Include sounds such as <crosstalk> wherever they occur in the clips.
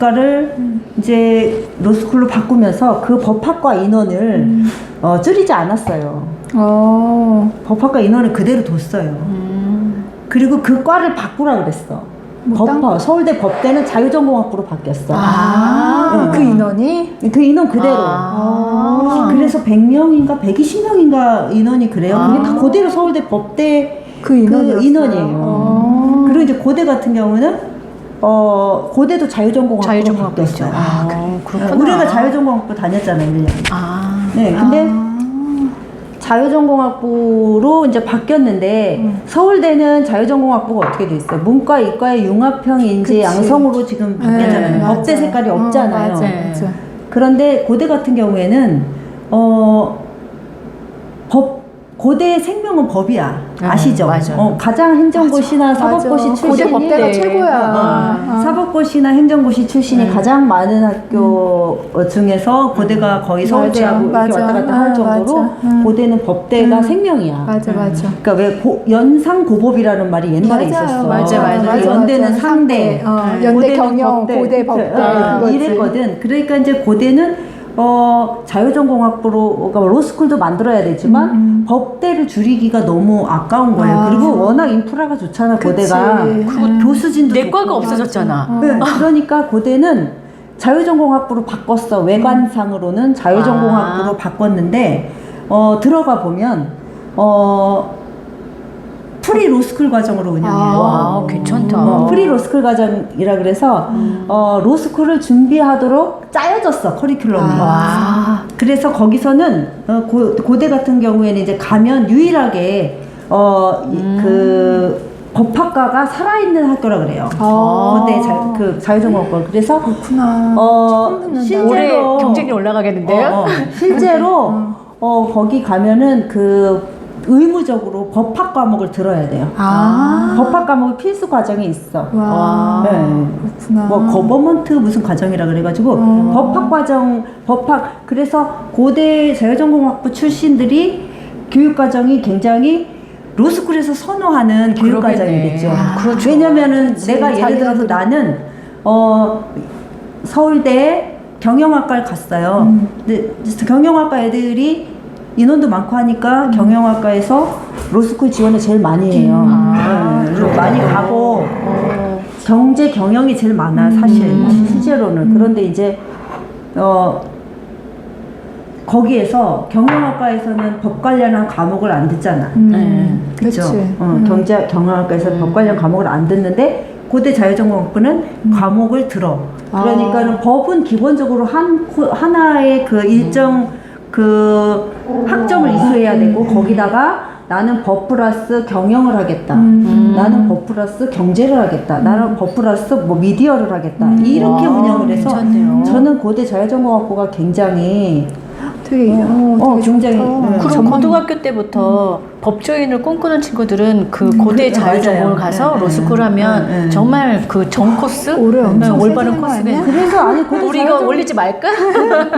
국가를 이제 로스쿨로 바꾸면서 그 법학과 인원을 어, 줄이지 않았어요. 어. 법학과 인원을 그대로 뒀어요. 그리고 그 과를 바꾸라 그랬어. 뭐 딴- 법학, 서울대 법대는 자유전공학부로 바뀌었어. 아, 응. 그 인원이? 그 인원 그대로. 아. 그래서 100명인가 120명인가 인원이 그래요. 그게 다 그대로 서울대 법대 그 인원이었어요. 인원이에요. 어. 그리고 이제 고대 같은 경우는 어 고대도 자유전공학부 바뀌었어요. 있죠. 아, 그래- 그렇구나. 우리가 자유전공학부 다녔잖아요, 1년. 아. 네, 근데 자유전공학부로 이제 바뀌었는데 음. 서울대는 자유전공학부가 어떻게 돼 있어요? 문과, 이과의 융합형 인재 그치. 양성으로 지금 바뀌었잖아요. 네, 법대 맞아. 색깔이 어, 없잖아요. 맞아, 네. 맞아. 그런데 고대 같은 경우에는 어 법, 고대 생명은 법이야. 네, 아시죠? 맞아요. 어, 가장 행정고시나 맞아. 사법고시 고대 출신이 법대가 네. 최고야. 어, 어. 사법고시나 행정고시 출신이 네. 가장 많은 학교 어, 중에서 고대가 거의 맞아, 서울대하고 이렇게 맞아. 왔다 갔다 할 아, 정도로 맞아. 음. 고대는 법대가 음. 생명이야. 맞아, 맞아. 그러니까 왜 고, 연상 고법이라는 말이 옛날에 맞아요. 있었어. 맞아, 맞아. 그래서 연대는 상대, 어, 네. 연대 경영, 고대 법대. 어, 그거지. 이랬거든. 그러니까 이제 고대는 어, 자유전공학부로 그러니까 로스쿨도 만들어야 되지만 음, 법대를 줄이기가 너무 아까운 거예요. 아. 그리고 워낙 인프라가 좋잖아 그치. 고대가. 음. 교수진도 내과가. 없어졌잖아. 어. 네, 그러니까 고대는 자유전공학부로 바꿨어. 외관상으로는 자유전공학부로 아. 바꿨는데 어, 들어가 보면 어, 프리 로스쿨 과정으로 운영해요. 아. 와, 괜찮다. 어, 프리 로스쿨 과정이라 그래서 어, 로스쿨을 준비하도록 짜여졌어 커리큘럼이. 와. 그래서 거기서는 어, 고, 고대 같은 경우에는 이제 가면 유일하게 어, 이- 음. 그 법학과가 살아있는 학교라 그래요. 아. 고대 자, 그 자유전공학과. 그래서 그렇구나. 어. 실제로 올해 경쟁이 올라가겠는데요? 어, 어, 실제로 어, 거기 가면은 그 의무적으로 법학 과목을 들어야 돼요. 아. 법학 과목이 필수 과정이 있어. 와. 네. 그렇구나. 뭐 거버먼트 무슨 과정이라 그래가지고 어. 법학 과정 법학 그래서 고대 자유전공학부 출신들이 교육 과정이 굉장히 로스쿨에서 선호하는 교육 그러겠네. 과정이겠죠. 아, 그렇죠. 왜냐면은 그치, 내가 예를 들어서. 나는 어 서울대 경영학과를 갔어요. 음. 근데 경영학과 애들이 인원도 많고 하니까 경영학과에서 로스쿨 지원을 제일 많이 해요. 아, 네, 그리고 많이 가고 어. 경제 경영이 제일 많아 사실 음. 실제로는 그런데 이제 어 거기에서 경영학과에서는 법 관련한 과목을 안 듣잖아. 음. 네. 그렇죠. 그치. 어, 음. 경제 경영학과에서 법 관련 과목을 안 듣는데 고대 자유전공학부는 과목을 들어. 그러니까는 법은 기본적으로 한 코- 하나의 그 일정 그 학점을 이수해야 되고 거기다가 나는 법 플러스 경영을 하겠다. 음. 나는 법 플러스 경제를 하겠다. 나는 법 플러스 뭐 미디어를 하겠다. 이렇게 와, 운영을 해서 괜찮네요. 저는 고대 자유전공학부가 굉장히 되게, 어, 어, 되게 굉장히, 좋다. 네. 그럼 전문- 고등학교 때부터 법조인을 꿈꾸는 친구들은 그 고대 그- 자유전공을 맞아요. 가서 네, 로스쿨 네. 하면 네, 네. 정말 그 전 코스 올해 엄청 네, 올바른 세지는 거 코스가 아니야? 있는 그래서 아니 고대 우리 이거 자유전공 올리지 말까?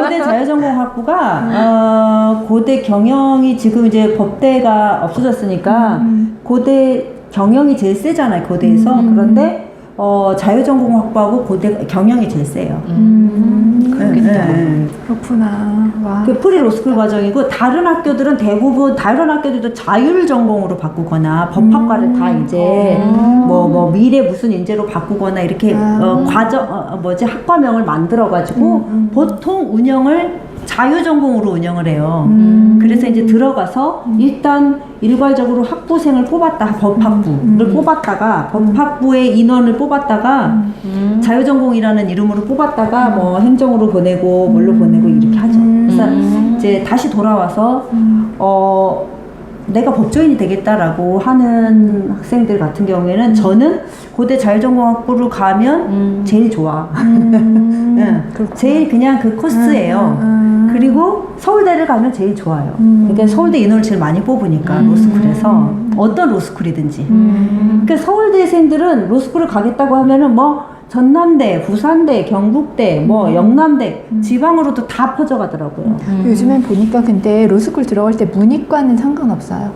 고대 자유전공학부가 어, 고대 경영이 지금 이제 법대가 없어졌으니까 음. 고대 경영이 제일 세잖아요 고대에서 음. 그런데 어, 자유전공학부하고 고대 경영이 제일 세요. 음. 그러겠다. 네, 네. 그렇구나. 와. 그 프리 로스쿨 과정이고 다른 학교들은 대부분 다른 학교들도 자율 전공으로 바꾸거나 법학과를 다 이제 음. 뭐뭐 미래 무슨 인재로 바꾸거나 이렇게 아. 어, 과정 어, 어, 뭐지 학과명을 만들어 가지고 음, 음. 보통 운영을 자유 전공으로 운영을 해요. 음. 그래서 이제 들어가서 일단 일괄적으로 학부생을 뽑았다 법학부를 음. 뽑았다가 법학부의 인원을 뽑았다가 음. 자유전공이라는 이름으로 뽑았다가 뭐 행정으로 보내고 뭘로 보내고 이렇게 하죠. 음. 그래서 이제 다시 돌아와서 음. 어 내가 법조인이 되겠다라고 하는 학생들 같은 경우에는 저는 고대 자유전공학부를 가면 음. 제일 좋아. 음. 응. <laughs> 그렇구나. 제일 그냥 그 코스예요. 음, 음. 그리고 서울대를 가면 제일 좋아요. 음. 그러니까 서울대 인원을 제일 많이 뽑으니까 음. 로스쿨에서 어떤 로스쿨이든지. 음. 그러니까 서울대생들은 로스쿨을 가겠다고 하면은 뭐 전남대, 부산대, 경북대, 뭐 영남대 지방으로도 다 퍼져가더라고요. 음. 요즘엔 보니까 근데 로스쿨 들어갈 때 문이과는 상관없어요.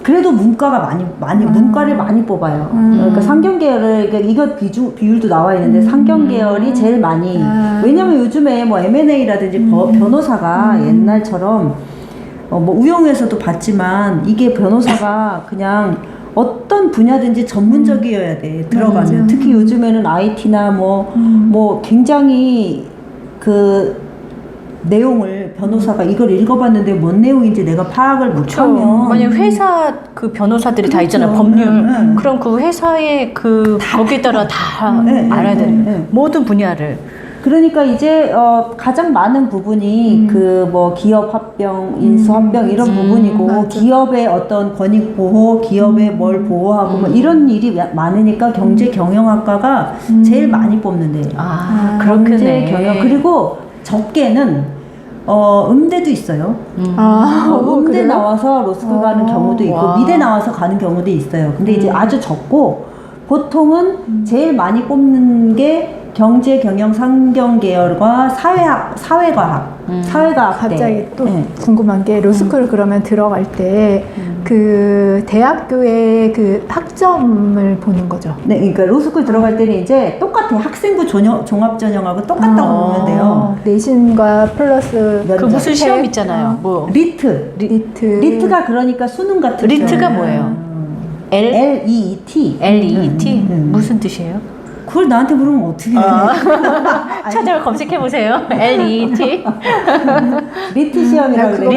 그래도 문과가 많이 많이 문과를 많이 뽑아요. 음. 그러니까 상경 계열을 그러니까 이거 비중 비율도 나와 있는데 상경 계열이 제일 많이 아. 왜냐면 요즘에 뭐 M&A라든지 변호사가 옛날처럼 어, 뭐 우영에서도 봤지만 이게 변호사가 그냥 어떤 분야든지 전문적이어야 돼 들어가면 맞아. 특히 요즘에는 IT나 뭐뭐 굉장히 그 내용을 변호사가 이걸 읽어봤는데 뭔 내용인지 내가 파악을 못하면 만약 회사 그 변호사들이 다 그렇죠. 있잖아요. 법률. 응, 응. 그럼 그 회사의 그 거기에 따라 다 네, 알아야 네, 되는 네. 모든 분야를. 그러니까 이제 어, 가장 많은 부분이 그뭐 기업 합병, 인수 합병 이런 음, 부분이고 맞아. 기업의 어떤 권익 보호, 기업의 뭘 보호하고 뭐 이런 일이 야- 많으니까 경제 경영학과가 제일 많이 뽑는데 아, 아, 경제 그렇겠네. 경영 그리고 적게는 어 음대도 있어요. 음. 아, 어, 어, 음대 그래요? 나와서 로스쿨 가는 어, 경우도 있고 와. 미대 나와서 가는 경우도 있어요. 근데 이제 아주 적고 보통은 제일 많이 뽑는 게 경제 경영 상경 계열과 사회학 사회과학 음. 사회과학 갑자기 또 네. 궁금한 게 로스쿨 그러면 들어갈 때 그 대학교의 그 학점을 보는 거죠. 네, 그러니까 로스쿨 들어갈 때는 이제 똑같아요. 학생부 전형, 종합 전형하고 똑같다고 아. 보면 돼요. 내신과 플러스 몇- 그 무슨 시험 태- 있잖아요. 뭐 리트. 리 트 리트가 그러니까 수능 같은 리트가. 뭐예요? L L E E T. L E T 음, 음. 무슨 뜻이에요? 그걸 나한테 물으면 어떻게 해? 찾아 검색해 보세요. L E T. 그래. 리트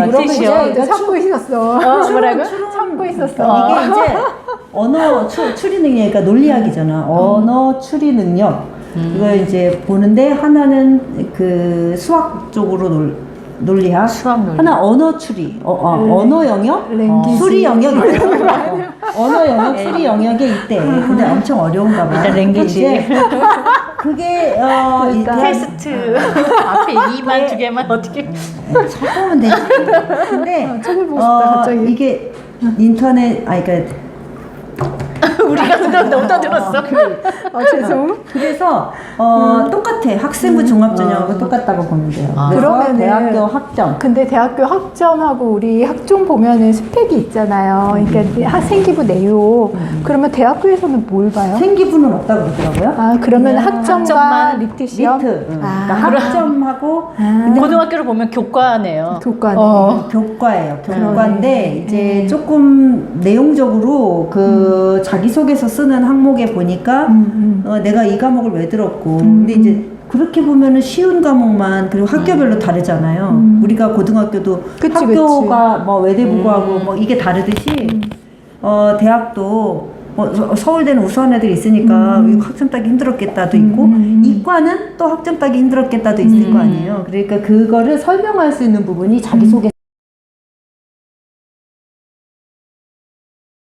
물어보고 시험. 이제 참고 있었어. 어, 뭐라고? 참고 있었어. 이게 이제 <laughs> 언어 추, 추리 능력이니까 논리학이잖아. 언어 추리 능력. 이걸 이제 보는데 하나는 그 수학 쪽으로 논, 논리학, 수학 논리. 하나 언어 추리, 어, 어, 네. 언어 영역, 랭귀지. 수리 영역 있대요. <laughs> 언어 영역, 수리 영역에 있대. 근데 엄청 어려운가 봐. 일단 랭귀지. 이제 <laughs> 그게 어, 이 대학- 테스트 앞에 2만 두 개만 어떻게? 쳐보면 되지. 근데 어, 쳐보고 싶다, 갑자기. 이게 인터넷 아 그러니까 우리가 너무 떠들었어. 아, 죄송. 그래서 어, 똑같아 학생부 종합전형하고 똑같다고 보면 돼요. 아. 그래서 그러면은- 대학교 학점 근데 대학교 학점하고 우리 학종 보면은 스펙이 있잖아요. 그러니까 학생기부 내용. 그러면 대학교에서는 뭘 봐요? 생기부는 없다고 그러더라고요. 아 그러면 학점과 학점만 리트 시험. 리트. 응. 아, 그러니까 학점하고 아, 고등학교를 보면 교과네요. 교과네. 어. 교과예요. 교과인데 그러네. 이제 음. 조금 내용적으로 그 자기소개서 쓰는 항목에 보니까 음, 어, 내가 이 과목을 왜 들었고 음, 근데 이제 그렇게 보면은 쉬운 과목만 그리고 학교별로 다르잖아요. 음. 우리가 고등학교도 그치, 학교가 뭐 외대부고하고 음. 뭐 이게 다르듯이 어 대학도 뭐 서- 서울대는 우수한 애들이 있으니까 음. 학점 따기 힘들었겠다도 있고 음. 이과는 또 학점 따기 힘들었겠다도 있을 음. 거 아니에요. 그러니까 그거를 설명할 수 있는 부분이 자기 소개